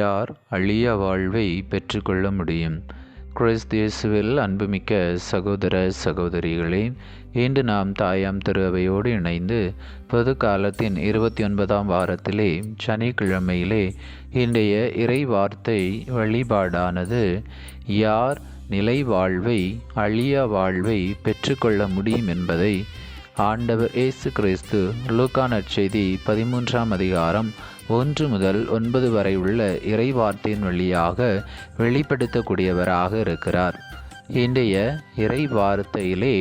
யார் அழிய வாழ்வை பெற்றுக்கொள்ள முடியும். கிறிஸ்தியேசுவில் அன்புமிக்க சகோதர சகோதரிகளே இன்று நாம் தாயாம் திரு அவையோடு இணைந்து பொது காலத்தின் இருபத்தி ஒன்பதாம் வாரத்திலே சனிக்கிழமையிலே இன்றைய இறை வார்த்தை வழிபாடானது யார் நிலை வாழ்வை அழிய வாழ்வை பெற்றுக்கொள்ள முடியும் என்பதை ஆண்டவர் இயேசு கிறிஸ்து லூக்கான செய்தி பதிமூன்றாம் அதிகாரம் ஒன்று முதல் ஒன்பது வரை உள்ள இறை வார்த்தையின் வழியாக வெளிப்படுத்தக்கூடியவராக இருக்கிறார். இன்றைய இறை வார்த்தையிலே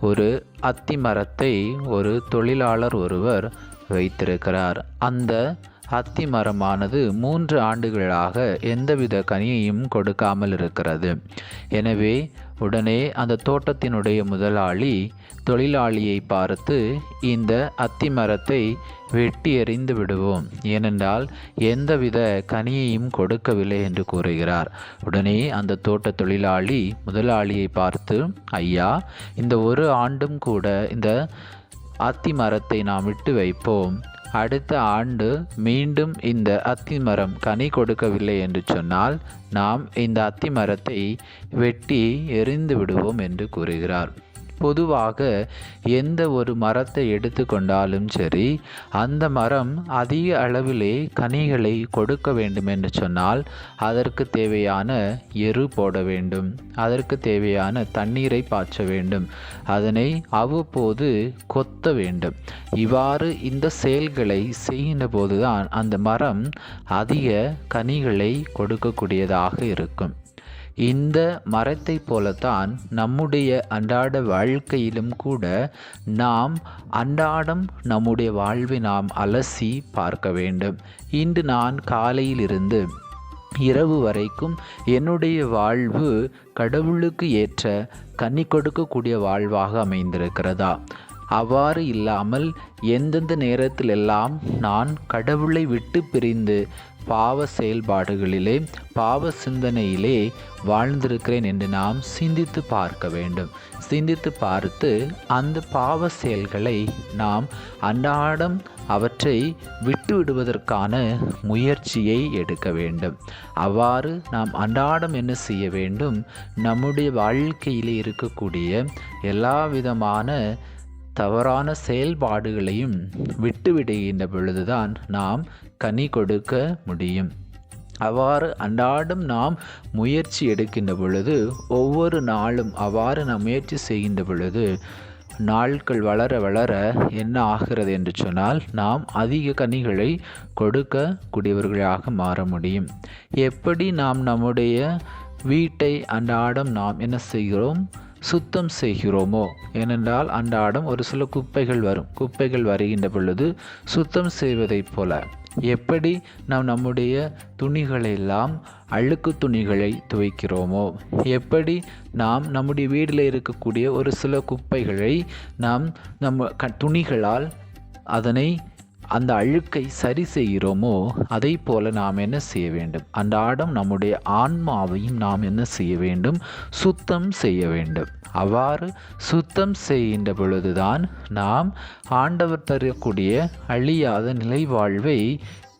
ஒரு அத்தி மரத்தை ஒரு தொழிலாளர் ஒருவர் வைத்திருக்கிறார். அந்த அத்தி மரமானது மூன்று ஆண்டுகளாக எந்தவித கனியையும் கொடுக்காமல் இருக்கிறது. எனவே உடனே அந்த தோட்டத்தினுடைய முதலாளி தொழிலாளியை பார்த்து இந்த அத்தி மரத்தை வெட்டி எறிந்து விடுவோம். ஏனென்றால் எந்தவித கனியையும் கொடுக்கவில்லை என்று கூறுகிறார். உடனே அந்த தோட்ட தொழிலாளி முதலாளியை பார்த்து ஐயா இந்த ஒரு ஆண்டும் கூட இந்த அத்தி மரத்தை நாம் விட்டு வைப்போம். அடுத்த ஆண்டு மீண்டும் இந்த அத்திமரம் கனி கொடுக்கவில்லை என்று சொன்னால் நாம் இந்த அத்தி மரத்தை வெட்டி எரிந்து விடுவோம் என்று கூறுகிறார். பொதுவாக எந்த ஒரு மரத்தை எடுத்துக்கொண்டாலும் சரி அந்த மரம் அதிக அளவிலே கனிகளை கொடுக்க வேண்டும் என்று சொன்னால் அதற்கு தேவையான எரு போட வேண்டும் அதற்கு தேவையான தண்ணீரை பாய்ச்ச வேண்டும் அதனை அவ்வப்போது கொத்த வேண்டும். இவ்வாறு இந்த செயல்களை செய்கின்ற போதுதான் அந்த மரம் அதிக கனிகளை கொடுக்கக்கூடியதாக இருக்கும். இந்த மரத்தை போலத்தான் நம்முடைய அன்றாட வாழ்க்கையிலும் கூட நாம் அன்றாடம் நம்முடைய வாழ்வை நாம் அலசி பார்க்க வேண்டும். இன்று நான் காலையிலிருந்து இரவு வரைக்கும் என்னுடைய வாழ்வு கடவுளுக்கு ஏற்ற கன்னி கொடுக்கக்கூடிய வாழ்வாக அமைந்திருக்கிறதா? அவ்வாறு இல்லாமல் எந்தெந்த நேரத்திலெல்லாம் நான் கடவுளை விட்டு பிரிந்து பாவ செயல்பாடுகளிலே பாவ சிந்தனையிலே வாழ்ந்திருக்கிறேன் என்று நாம் சிந்தித்து பார்க்க வேண்டும். சிந்தித்து பார்த்து அந்த பாவ செயல்களை நாம் அன்றாடம் அவற்றை விட்டு விடுவதற்கான முயற்சியை எடுக்க வேண்டும். அவ்வாறு நாம் அன்றாடம் என்ன செய்ய வேண்டும்? நம்முடைய வாழ்க்கையிலே இருக்கக்கூடிய எல்லா விதமான தவறான செயல்பாடுகளையும் விட்டுவிடுகின்ற பொழுதுதான் நாம் கனி கொடுக்க முடியும். அவ்வாறு அன்றாடம் நாம் முயற்சி எடுக்கின்ற பொழுது ஒவ்வொரு நாளும் அவ்வாறு நாம் முயற்சி செய்கின்ற பொழுது நாட்கள் வளர வளர என்ன ஆகிறது என்று சொன்னால் நாம் அதிக கனிகளை கொடுக்கக்கூடியவர்களாக மாற முடியும். எப்படி நாம் நம்முடைய வீட்டை அன்றாடம் நாம் என்ன செய்கிறோம்? சுத்தம் செய்கிறோமோ? ஏனென்றால் அன்றாடம் ஒரு சில குப்பைகள் வரும். குப்பைகள் வருகின்ற பொழுது சுத்தம் செய்வதைப் போல. எப்படி நாம் நம்முடைய துணிகளெல்லாம் அழுக்கு துணிகளை துவைக்கிறோமோ? எப்படி நாம் நம்முடைய வீட்டில் இருக்கக்கூடிய ஒரு சில குப்பைகளை நாம் நம்ம க துணிகளால் அதனை அந்த அழுக்கை சரி செய்கிறோமோ அதை போல நாம் என்ன செய்ய வேண்டும்? அன்றாடம் நம்முடைய ஆன்மாவையும் நாம் என்ன செய்ய வேண்டும்? சுத்தம் செய்ய வேண்டும். அவ்வாறு சுத்தம் செய்கின்ற பொழுதுதான் நாம் ஆண்டவர் தரக்கூடிய அழியாத நிலை வாழ்வை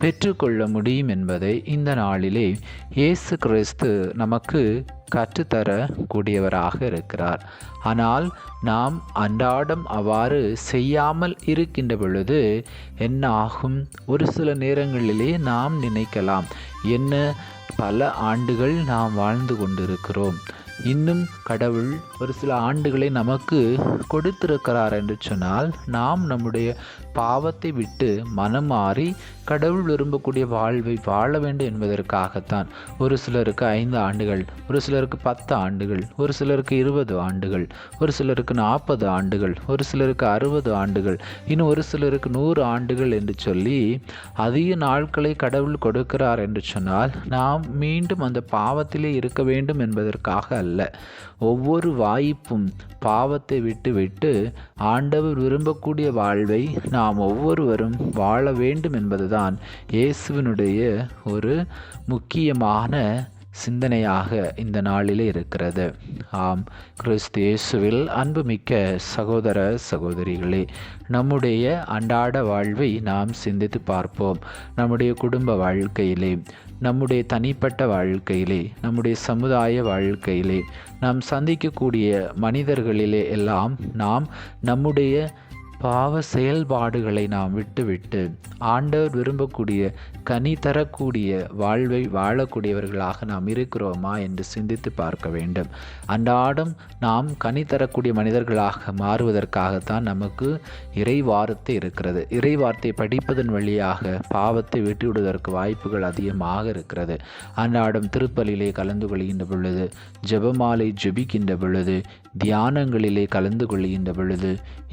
பெற்றுக்கொள்ள முடியும் என்பதை இந்த நாளிலே இயேசு கிறிஸ்து நமக்கு கற்றுத்தரக்கூடியவராக இருக்கிறார். ஆனால் நாம் அன்றாடம் அவ்வாறு செய்யாமல் இருக்கின்ற பொழுது என்ன ஆகும் ஒரு சில நேரங்களிலே நாம் நினைக்கலாம் என்ன பல ஆண்டுகள் நாம் வாழ்ந்து கொண்டிருக்கிறோம். இன்னும் கடவுள் ஒரு சில ஆண்டுகளை நமக்கு கொடுத்திருக்கிறார் என்று சொன்னால் நாம் நம்முடைய பாவத்தை விட்டு மனம் மாறி கடவுள் விரும்பக்கூடிய வாழ்வை வாழ வேண்டும் என்பதற்காகத்தான். ஒரு சிலருக்கு ஐந்து ஆண்டுகள் ஒரு சிலருக்கு பத்து ஆண்டுகள் ஒரு சிலருக்கு இருபது ஆண்டுகள் ஒரு சிலருக்கு நாற்பது ஆண்டுகள் ஒரு சிலருக்கு அறுபது ஆண்டுகள் இன்னும் ஒரு சிலருக்கு நூறு ஆண்டுகள் என்று சொல்லி அதிக நாட்களை கடவுள் கொடுக்கிறார் என்று சொன்னால் நாம் மீண்டும் அந்த பாவத்திலே இருக்க வேண்டும் என்பதற்காக அல்ல. ஒவ்வொரு வாய்ப்பும் பாவத்தை விட்டு விட்டு ஆண்டவர் விரும்பக்கூடிய வாழ்வை நாம் ஒவ்வொருவரும் வாழ வேண்டும் என்பதுதான் இயேசுவினுடைய ஒரு முக்கியமான சிந்தனையாக இந்த நாளிலே இருக்கிறது. ஆம் கிறிஸ்து இயேசுவில் அன்புமிக்க சகோதர சகோதரிகளே நம்முடைய அன்றாட வாழ்வை நாம் சிந்தித்து பார்ப்போம். நம்முடைய குடும்ப வாழ்க்கையிலே நம்முடைய தனிப்பட்ட வாழ்க்கையிலே நம்முடைய சமுதாய வாழ்க்கையிலே நாம் சந்திக்கக்கூடிய மனிதர்களிலே எல்லாம் நாம் நம்முடைய பாவ செயல்பாடுகளை நாம் விட்டுவிட்டு ஆண்டவர் விரும்பக்கூடிய கனி தரக்கூடிய வாழ்வை வாழக்கூடியவர்களாக நாம் இருக்கிறோமா என்று சிந்தித்து பார்க்க வேண்டும். அன்றாடம் நாம் கனி தரக்கூடிய மனிதர்களாக மாறுவதற்காகத்தான் நமக்கு இறை வார்த்தை இருக்கிறது. இறை வார்த்தை படிப்பதன் வழியாக பாவத்தை விட்டுவிடுவதற்கு வாய்ப்புகள் அதிகமாக இருக்கிறது. அன்றாடம் திருப்பலிலே கலந்து கொள்கின்ற பொழுது ஜெபமாலை ஜெபிக்கின்ற பொழுது தியானங்களிலே கலந்து கொள்கின்ற பொழுது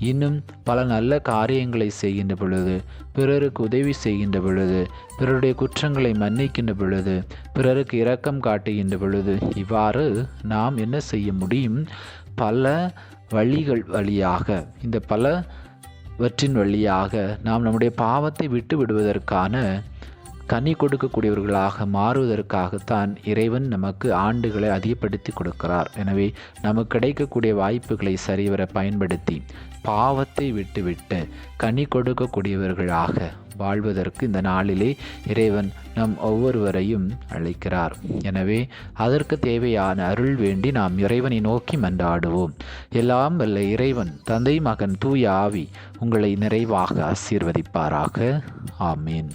இன்னும் பல நல்ல காரியங்களை செய்கின்ற பொழுது பிறருக்கு உதவி செய்கின்ற பொழுது பிறருடைய குற்றங்களை மன்னிக்கின்ற பொழுது பிறருக்கு இரக்கம் காட்டுகின்ற பொழுது இவ்வாறு நாம் என்ன செய்ய முடியும்? பல வழிகள் வழியாக இந்த பலவற்றின் வழியாக நாம் நம்முடைய பாவத்தை விட்டு விடுவதற்கான கனி கொடுக்கக்கூடியவர்களாக மாறுவதற்காகத்தான் இறைவன் நமக்கு ஆண்டுகளை அதிகப்படுத்தி கொடுக்கிறார். எனவே நமக்கு கிடைக்கக்கூடிய வாய்ப்புகளை சரிவர பயன்படுத்தி பாவத்தை விட்டுவிட்டு கனி கொடுக்கக்கூடியவர்களாக வாழ்வதற்கு இந்த நாளிலே இறைவன் நம் ஒவ்வொருவரையும் அழைக்கிறார். எனவே அதற்கு தேவையான அருள் வேண்டி நாம் இறைவனை நோக்கி மன்றாடுவோம். எல்லாம் வல்ல இறைவன் தந்தை மகன் தூய ஆவி உங்களை நிறைவாக ஆசீர்வதிப்பாராக. ஆமீன்.